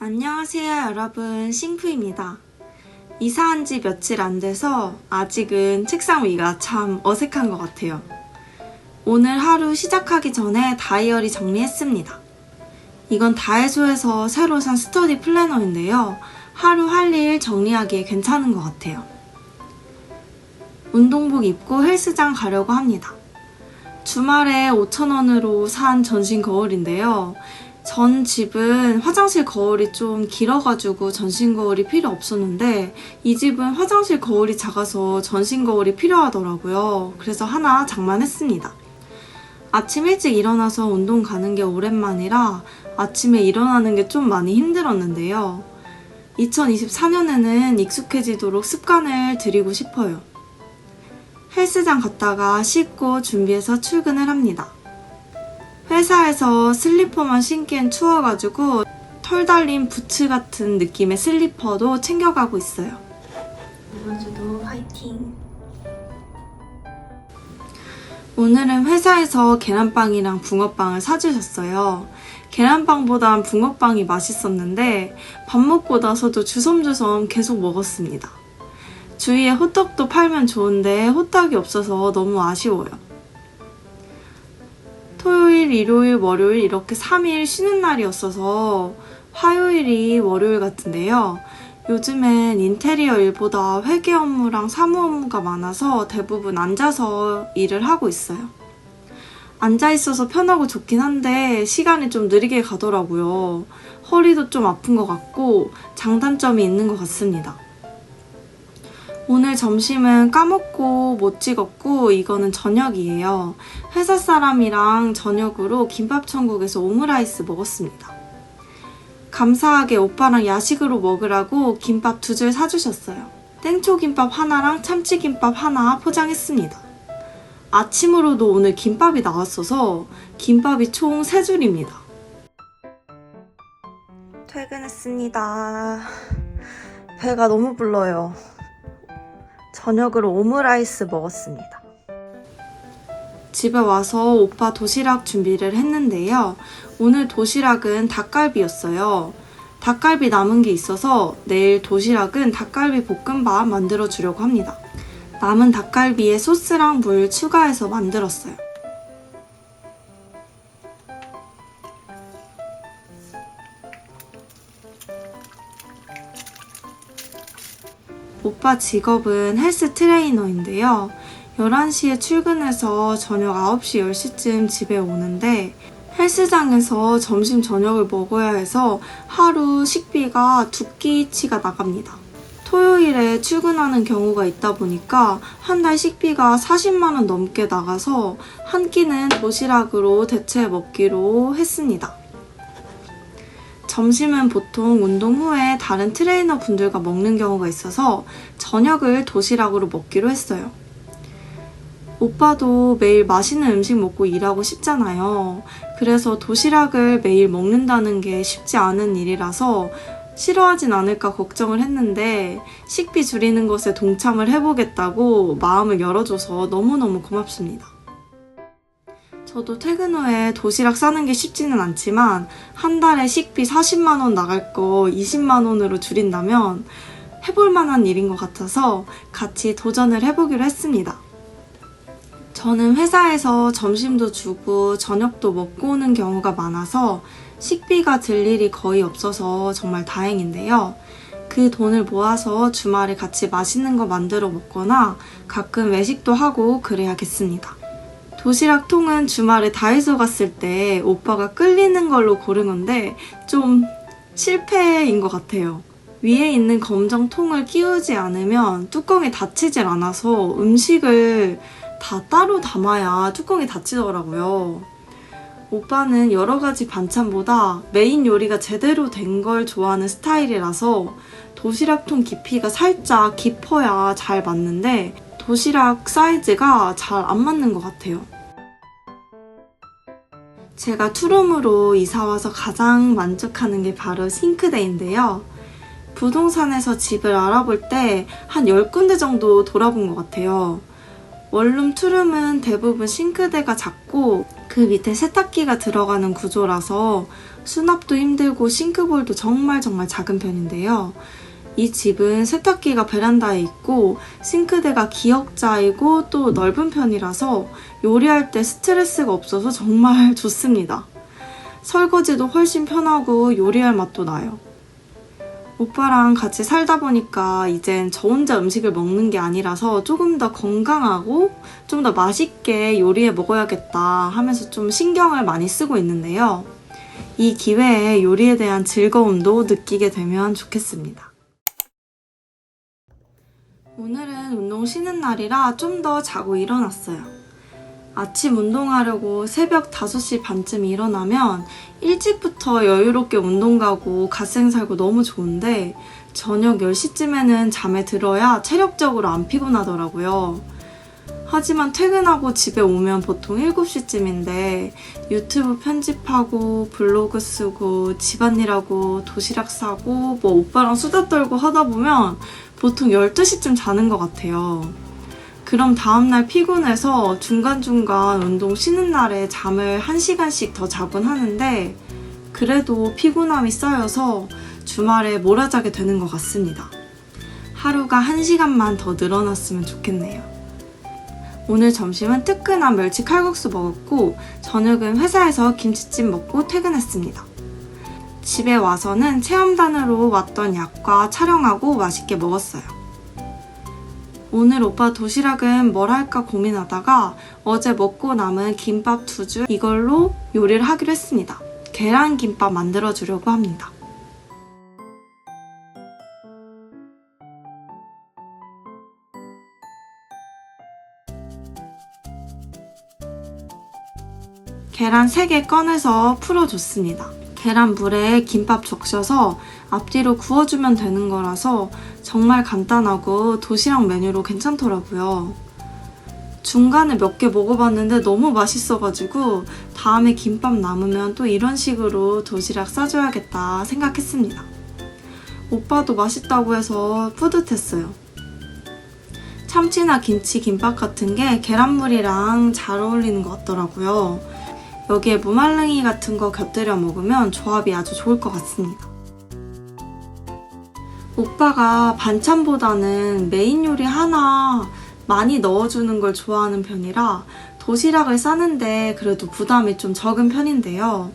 안녕하세요, 여러분. 싱프입니다. 이사한 지 며칠 안 돼서 아직은 책상 위가 참 어색한 것 같아요. 오늘 하루 시작하기 전에 다이어리 정리했습니다. 이건 다이소에서 새로 산 스터디 플래너인데요. 하루 할 일 정리하기에 괜찮은 것 같아요. 운동복 입고 헬스장 가려고 합니다. 주말에 5,000원으로 산 전신 거울인데요. 전 집은 화장실 거울이 좀 길어가지고 전신 거울이 필요 없었는데 이 집은 화장실 거울이 작아서 전신 거울이 필요하더라고요. 그래서 하나 장만했습니다. 아침 일찍 일어나서 운동 가는 게 오랜만이라 아침에 일어나는 게 좀 많이 힘들었는데요. 2024년에는 익숙해지도록 습관을 들이고 싶어요. 헬스장 갔다가 씻고 준비해서 출근을 합니다. 회사에서 슬리퍼만 신기엔 추워가지고 털 달린 부츠 같은 느낌의 슬리퍼도 챙겨가고 있어요. 이번 주도 화이팅! 오늘은 회사에서 계란빵이랑 붕어빵을 사주셨어요. 계란빵보단 붕어빵이 맛있었는데 밥 먹고 나서도 주섬주섬 계속 먹었습니다. 주위에 호떡도 팔면 좋은데 호떡이 없어서 너무 아쉬워요. 토요일, 일요일, 월요일 이렇게 3일 쉬는 날이었어서 화요일이 월요일 같은데요. 요즘엔 인테리어 일보다 회계 업무랑 사무 업무가 많아서 대부분 앉아서 일을 하고 있어요. 앉아 있어서 편하고 좋긴 한데 시간이 좀 느리게 가더라고요. 허리도 좀 아픈 것 같고 장단점이 있는 것 같습니다. 오늘 점심은 까먹고 못 찍었고 이거는 저녁이에요. 회사 사람이랑 저녁으로 김밥천국에서 오므라이스 먹었습니다. 감사하게 오빠랑 야식으로 먹으라고 김밥 두 줄 사주셨어요. 땡초김밥 하나랑 참치김밥 하나 포장했습니다. 아침으로도 오늘 김밥이 나왔어서 김밥이 총세 줄입니다. 퇴근했습니다. 배가 너무 불러요. 저녁으로 오므라이스 먹었습니다. 집에 와서 오빠 도시락 준비를 했는데요. 오늘 도시락은 닭갈비였어요. 닭갈비 남은 게 있어서 내일 도시락은 닭갈비 볶음밥 만들어 주려고 합니다. 남은 닭갈비에 소스랑 물 추가해서 만들었어요. 오빠 직업은 헬스 트레이너인데요. 11시에 출근해서 저녁 9시, 10시쯤 집에 오는데 헬스장에서 점심 저녁을 먹어야 해서 하루 식비가 두 끼치가 나갑니다. 토요일에 출근하는 경우가 있다 보니까 한 달 식비가 40만원 넘게 나가서 한 끼는 도시락으로 대체 먹기로 했습니다. 점심은 보통 운동 후에 다른 트레이너 분들과 먹는 경우가 있어서 저녁을 도시락으로 먹기로 했어요. 오빠도 매일 맛있는 음식 먹고 일하고 싶잖아요. 그래서 도시락을 매일 먹는다는 게 쉽지 않은 일이라서 싫어하진 않을까 걱정을 했는데 식비 줄이는 것에 동참을 해보겠다고 마음을 열어줘서 너무너무 고맙습니다. 저도 퇴근 후에 도시락 싸는 게 쉽지는 않지만 한 달에 식비 40만원 나갈 거 20만원으로 줄인다면 해볼 만한 일인 것 같아서 같이 도전을 해보기로 했습니다. 저는 회사에서 점심도 주고 저녁도 먹고 오는 경우가 많아서 식비가 들 일이 거의 없어서 정말 다행인데요. 그 돈을 모아서 주말에 같이 맛있는 거 만들어 먹거나 가끔 외식도 하고 그래야겠습니다. 도시락 통은 주말에 다이소 갔을 때 오빠가 끌리는 걸로 고른 건데 좀 실패인 것 같아요. 위에 있는 검정 통을 끼우지 않으면 뚜껑이 닫히질 않아서 음식을 다 따로 담아야 뚜껑이 닫히더라고요. 오빠는 여러 가지 반찬보다 메인 요리가 제대로 된 걸 좋아하는 스타일이라서 도시락통 깊이가 살짝 깊어야 잘 맞는데 도시락 사이즈가 잘 안 맞는 것 같아요. 제가 투룸으로 이사와서 가장 만족하는 게 바로 싱크대인데요. 부동산에서 집을 알아볼 때 한 10군데 정도 돌아본 것 같아요. 원룸 투룸은 대부분 싱크대가 작고 그 밑에 세탁기가 들어가는 구조라서 수납도 힘들고 싱크볼도 정말 정말 작은 편인데요. 이 집은 세탁기가 베란다에 있고 싱크대가 기역자이고 또 넓은 편이라서 요리할 때 스트레스가 없어서 정말 좋습니다. 설거지도 훨씬 편하고 요리할 맛도 나요. 오빠랑 같이 살다 보니까 이젠 저 혼자 음식을 먹는 게 아니라서 조금 더 건강하고 좀 더 맛있게 요리해 먹어야겠다 하면서 좀 신경을 많이 쓰고 있는데요. 이 기회에 요리에 대한 즐거움도 느끼게 되면 좋겠습니다. 오늘은 운동 쉬는 날이라 좀 더 자고 일어났어요. 아침 운동하려고 새벽 5시 반쯤 일어나면 일찍부터 여유롭게 운동 가고 갓생 살고 너무 좋은데 저녁 10시쯤에는 잠에 들어야 체력적으로 안 피곤하더라고요. 하지만 퇴근하고 집에 오면 보통 7시쯤인데 유튜브 편집하고 블로그 쓰고 집안일하고 도시락 싸고 뭐 오빠랑 수다 떨고 하다 보면 보통 12시쯤 자는 것 같아요. 그럼 다음날 피곤해서 중간중간 운동 쉬는 날에 잠을 1시간씩 더 자곤 하는데 그래도 피곤함이 쌓여서 주말에 몰아자게 되는 것 같습니다. 하루가 1시간만 더 늘어났으면 좋겠네요. 오늘 점심은 뜨끈한 멸치 칼국수 먹었고 저녁은 회사에서 김치찜 먹고 퇴근했습니다. 집에 와서는 체험단으로 왔던 약과 촬영하고 맛있게 먹었어요. 오늘 오빠 도시락은 뭘 할까 고민하다가 어제 먹고 남은 김밥 두 줄 이걸로 요리를 하기로 했습니다. 계란 김밥 만들어 주려고 합니다. 계란 3개 꺼내서 풀어줬습니다. 계란 물에 김밥 적셔서 앞뒤로 구워주면 되는 거라서 정말 간단하고 도시락 메뉴로 괜찮더라고요. 중간에 몇 개 먹어봤는데 너무 맛있어가지고 다음에 김밥 남으면 또 이런 식으로 도시락 싸줘야겠다 생각했습니다. 오빠도 맛있다고 해서 뿌듯했어요. 참치나 김치, 김밥 같은 게 계란물이랑 잘 어울리는 것 같더라고요. 여기에 무말랭이 같은 거 곁들여 먹으면 조합이 아주 좋을 것 같습니다. 오빠가 반찬보다는 메인 요리 하나 많이 넣어주는 걸 좋아하는 편이라 도시락을 싸는데 그래도 부담이 좀 적은 편인데요.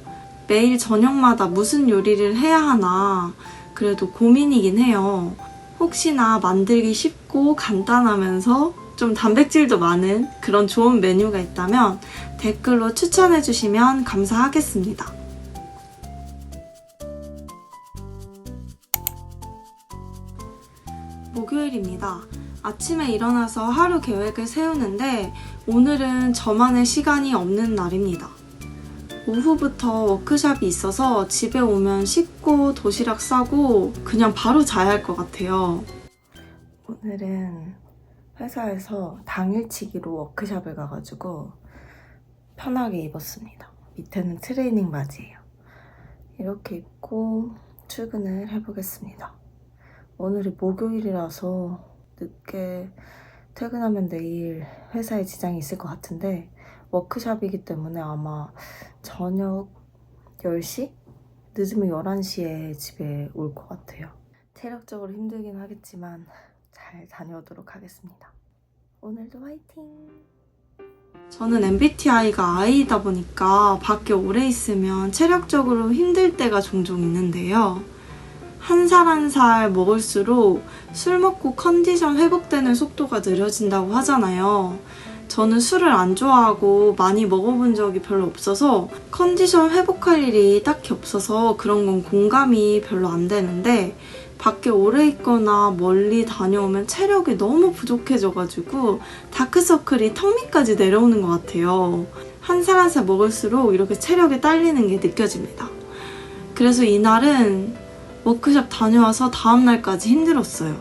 매일 저녁마다 무슨 요리를 해야 하나 그래도 고민이긴 해요. 혹시나 만들기 쉽고 간단하면서 좀 단백질도 많은 그런 좋은 메뉴가 있다면 댓글로 추천해 주시면 감사하겠습니다. 목요일입니다. 아침에 일어나서 하루 계획을 세우는데 오늘은 저만의 시간이 없는 날입니다. 오후부터 워크샵이 있어서 집에 오면 씻고 도시락 싸고 그냥 바로 자야 할 것 같아요. 오늘은 회사에서 당일치기로 워크샵을 가가지고 편하게 입었습니다. 밑에는 트레이닝 바지예요. 이렇게 입고 출근을 해보겠습니다. 오늘이 목요일이라서 늦게 퇴근하면 내일 회사에 지장이 있을 것 같은데 워크샵이기 때문에 아마 저녁 10시? 늦으면 11시에 집에 올 것 같아요. 체력적으로 힘들긴 하겠지만 잘 다녀오도록 하겠습니다. 오늘도 화이팅! 저는 MBTI가 I이다 보니까 밖에 오래 있으면 체력적으로 힘들 때가 종종 있는데요. 한 살 한 살 먹을수록 술 먹고 컨디션 회복되는 속도가 느려진다고 하잖아요. 저는 술을 안 좋아하고 많이 먹어본 적이 별로 없어서 컨디션 회복할 일이 딱히 없어서 그런 건 공감이 별로 안 되는데 밖에 오래 있거나 멀리 다녀오면 체력이 너무 부족해져가지고 다크서클이 턱 밑까지 내려오는 것 같아요. 한 살 한 살 먹을수록 이렇게 체력이 딸리는 게 느껴집니다. 그래서 이날은 워크숍 다녀와서 다음날까지 힘들었어요.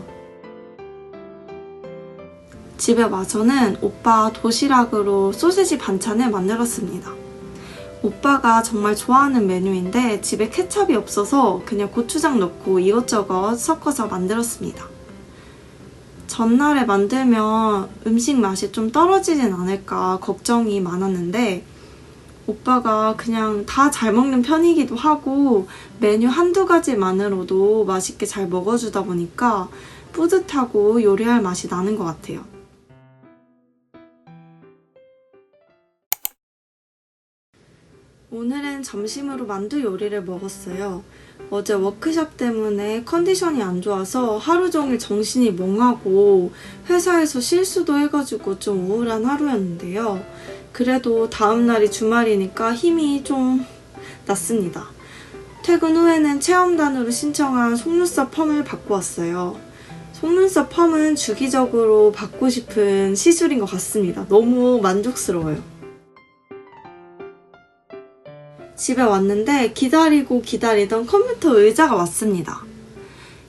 집에 와서는 오빠 도시락으로 소세지 반찬을 만들었습니다. 오빠가 정말 좋아하는 메뉴인데 집에 케찹이 없어서 그냥 고추장 넣고 이것저것 섞어서 만들었습니다. 전날에 만들면 음식 맛이 좀 떨어지진 않을까 걱정이 많았는데 오빠가 그냥 다 잘 먹는 편이기도 하고 메뉴 한두 가지만으로도 맛있게 잘 먹어주다 보니까 뿌듯하고 요리할 맛이 나는 것 같아요. 오늘은 점심으로 만두 요리를 먹었어요. 어제 워크숍 때문에 컨디션이 안 좋아서 하루 종일 정신이 멍하고 회사에서 실수도 해가지고 좀 우울한 하루였는데요. 그래도 다음날이 주말이니까 힘이 좀 났습니다. 퇴근 후에는 체험단으로 신청한 속눈썹 펌을 받고 왔어요. 속눈썹 펌은 주기적으로 받고 싶은 시술인 것 같습니다. 너무 만족스러워요. 집에 왔는데 기다리고 기다리던 컴퓨터 의자가 왔습니다.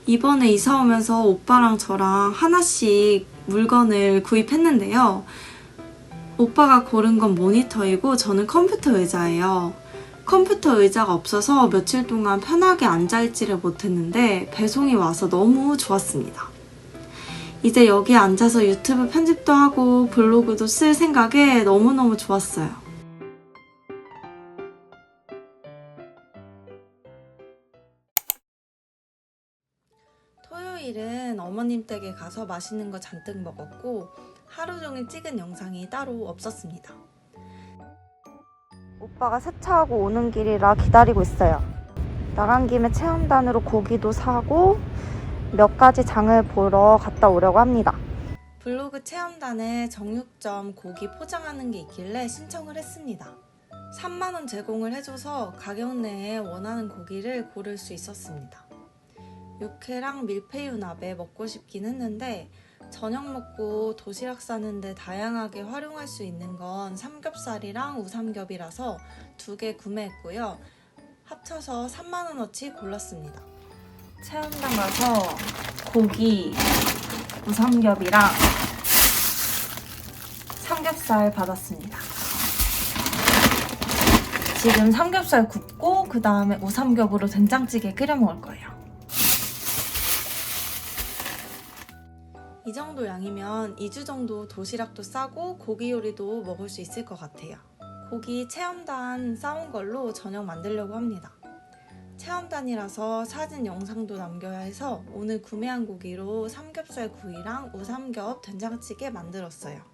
이번에 이사 오면서 오빠랑 저랑 하나씩 물건을 구입했는데요. 오빠가 고른 건 모니터이고 저는 컴퓨터 의자예요. 컴퓨터 의자가 없어서 며칠 동안 편하게 앉아있지를 못했는데 배송이 와서 너무 좋았습니다. 이제 여기 앉아서 유튜브 편집도 하고 블로그도 쓸 생각에 너무너무 좋았어요. 어머님 댁에 가서 맛있는 거 잔뜩 먹었고 하루 종일 찍은 영상이 따로 없었습니다. 오빠가 세차하고 오는 길이라 기다리고 있어요. 나간 김에 체험단으로 고기도 사고 몇 가지 장을 보러 갔다 오려고 합니다. 블로그 체험단에 정육점 고기 포장하는 게 있길래 신청을 했습니다. 3만원 제공을 해줘서 가격 내에 원하는 고기를 고를 수 있었습니다. 육회랑 밀푀유나베 먹고 싶긴 했는데 저녁 먹고 도시락 싸는데 다양하게 활용할 수 있는 건 삼겹살이랑 우삼겹이라서 두 개 구매했고요. 합쳐서 3만원어치 골랐습니다. 체험단 가서 고기, 우삼겹이랑 삼겹살 받았습니다. 지금 삼겹살 굽고 그 다음에 우삼겹으로 된장찌개 끓여 먹을 거예요. 이 정도 양이면 2주 정도 도시락도 싸고 고기 요리도 먹을 수 있을 것 같아요. 고기 체험단 싸온 걸로 저녁 만들려고 합니다. 체험단이라서 사진 영상도 남겨야 해서 오늘 구매한 고기로 삼겹살 구이랑 우삼겹 된장찌개 만들었어요.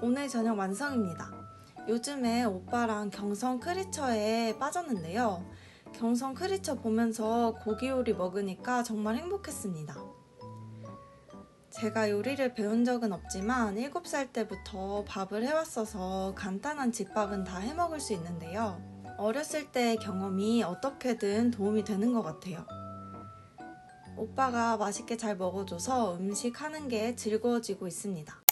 오늘 저녁 완성입니다. 요즘에 오빠랑 경성 크리처에 빠졌는데요. 경성 크리처 보면서 고기 요리 먹으니까 정말 행복했습니다. 제가 요리를 배운 적은 없지만 7살 때부터 밥을 해왔어서 간단한 집밥은 다 해먹을 수 있는데요. 어렸을 때의 경험이 어떻게든 도움이 되는 것 같아요. 오빠가 맛있게 잘 먹어줘서 음식 하는 게 즐거워지고 있습니다.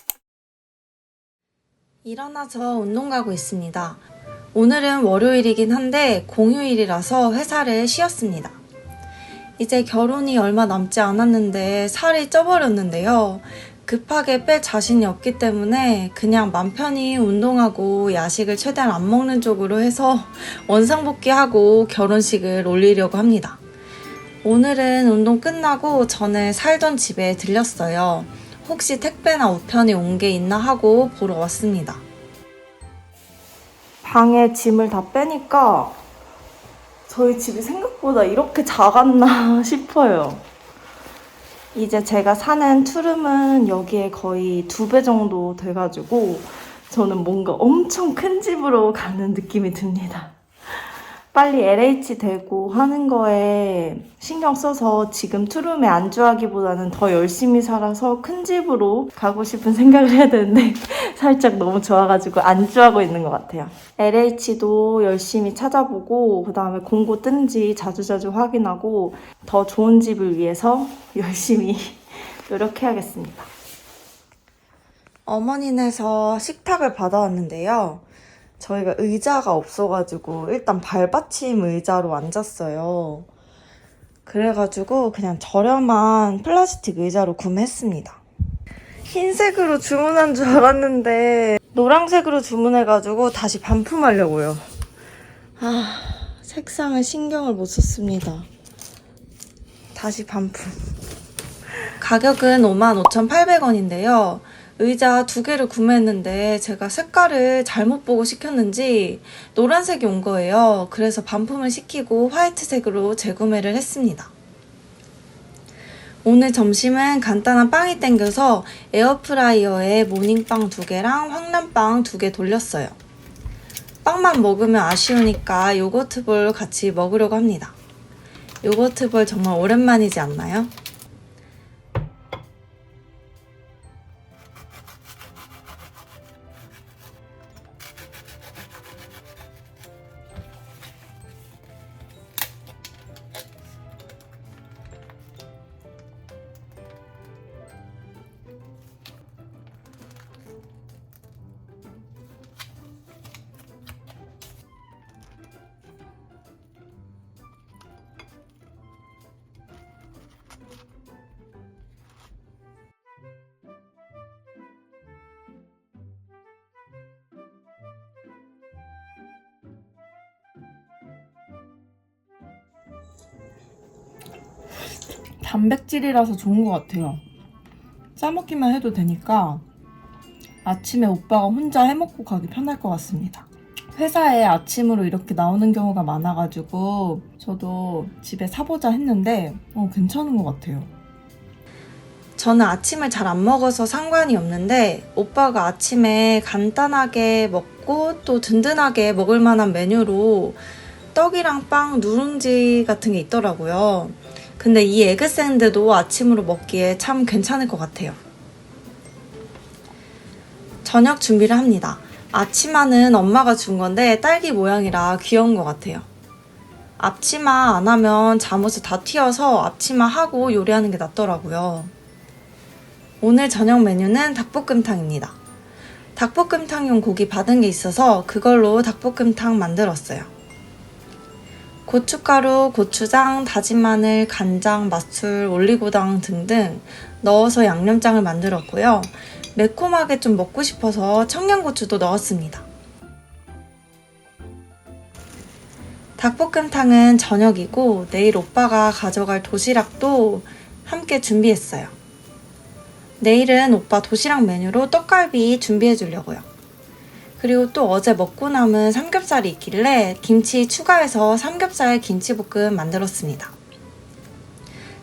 일어나서 운동 가고 있습니다. 오늘은 월요일이긴 한데 공휴일이라서 회사를 쉬었습니다. 이제 결혼이 얼마 남지 않았는데 살이 쪄버렸는데요. 급하게 뺄 자신이 없기 때문에 그냥 맘 편히 운동하고 야식을 최대한 안 먹는 쪽으로 해서 원상복귀하고 결혼식을 올리려고 합니다. 오늘은 운동 끝나고 전에 살던 집에 들렸어요. 혹시 택배나 우편이 온 게 있나 하고 보러 왔습니다. 방에 짐을 다 빼니까 저희 집이 생각보다 이렇게 작았나 싶어요. 이제 제가 사는 투룸은 여기에 거의 두 배 정도 돼가지고 저는 뭔가 엄청 큰 집으로 가는 느낌이 듭니다. 빨리 LH 되고 하는 거에 신경 써서 지금 투룸에 안주하기보다는 더 열심히 살아서 큰 집으로 가고 싶은 생각을 해야 되는데 살짝 너무 좋아가지고 안주하고 있는 것 같아요. LH도 열심히 찾아보고 그 다음에 공고 뜬지 자주자주 확인하고 더 좋은 집을 위해서 열심히 노력해야겠습니다. 어머니네서 식탁을 받아왔는데요. 저희가 의자가 없어가지고 일단 발받침 의자로 앉았어요. 그래가지고 그냥 저렴한 플라스틱 의자로 구매했습니다. 흰색으로 주문한 줄 알았는데 노란색으로 주문해가지고 다시 반품하려고요. 아, 색상을 신경을 못 썼습니다. 다시 반품. 가격은 55,800원인데요. 의자 두 개를 구매했는데 제가 색깔을 잘못 보고 시켰는지 노란색이 온 거예요. 그래서 반품을 시키고 화이트색으로 재구매를 했습니다. 오늘 점심은 간단한 빵이 땡겨서 에어프라이어에 모닝빵 두 개랑 황남빵 두 개 돌렸어요. 빵만 먹으면 아쉬우니까 요거트볼 같이 먹으려고 합니다. 요거트볼 정말 오랜만이지 않나요? 단백질이라서 좋은 것 같아요. 싸먹기만 해도 되니까 아침에 오빠가 혼자 해먹고 가기 편할 것 같습니다. 회사에 아침으로 이렇게 나오는 경우가 많아가지고 저도 집에 사보자 했는데 어, 괜찮은 것 같아요. 저는 아침을 잘 안 먹어서 상관이 없는데 오빠가 아침에 간단하게 먹고 또 든든하게 먹을 만한 메뉴로 떡이랑 빵 누룽지 같은 게 있더라고요. 근데 이 에그 샌드도 아침으로 먹기에 참 괜찮을 것 같아요. 저녁 준비를 합니다. 앞치마는 엄마가 준 건데 딸기 모양이라 귀여운 것 같아요. 앞치마 안 하면 잠옷이 다 튀어서 앞치마 하고 요리하는 게 낫더라고요. 오늘 저녁 메뉴는 닭볶음탕입니다. 닭볶음탕용 고기 받은 게 있어서 그걸로 닭볶음탕 만들었어요. 고춧가루, 고추장, 다진 마늘, 간장, 맛술, 올리고당 등등 넣어서 양념장을 만들었고요. 매콤하게 좀 먹고 싶어서 청양고추도 넣었습니다. 닭볶음탕은 저녁이고 내일 오빠가 가져갈 도시락도 함께 준비했어요. 내일은 오빠 도시락 메뉴로 떡갈비 준비해 주려고요. 그리고 또 어제 먹고 남은 삼겹살이 있길래 김치 추가해서 삼겹살 김치볶음 만들었습니다.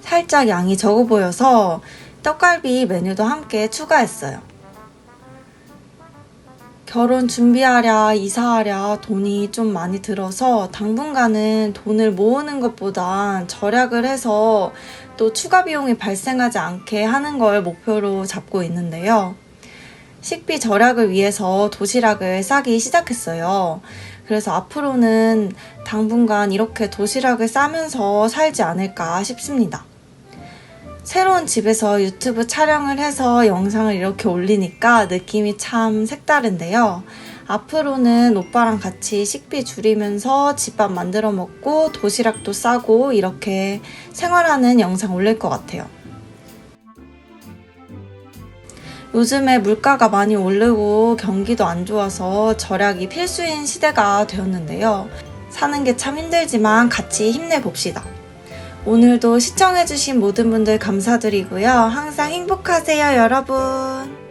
살짝 양이 적어 보여서 떡갈비 메뉴도 함께 추가했어요. 결혼 준비하랴, 이사하랴 돈이 좀 많이 들어서 당분간은 돈을 모으는 것보단 절약을 해서 또 추가 비용이 발생하지 않게 하는 걸 목표로 잡고 있는데요. 식비 절약을 위해서 도시락을 싸기 시작했어요. 그래서 앞으로는 당분간 이렇게 도시락을 싸면서 살지 않을까 싶습니다. 새로운 집에서 유튜브 촬영을 해서 영상을 이렇게 올리니까 느낌이 참 색다른데요. 앞으로는 오빠랑 같이 식비 줄이면서 집밥 만들어 먹고 도시락도 싸고 이렇게 생활하는 영상 올릴 것 같아요. 요즘에 물가가 많이 오르고 경기도 안 좋아서 절약이 필수인 시대가 되었는데요. 사는 게 참 힘들지만 같이 힘내봅시다. 오늘도 시청해주신 모든 분들 감사드리고요. 항상 행복하세요, 여러분.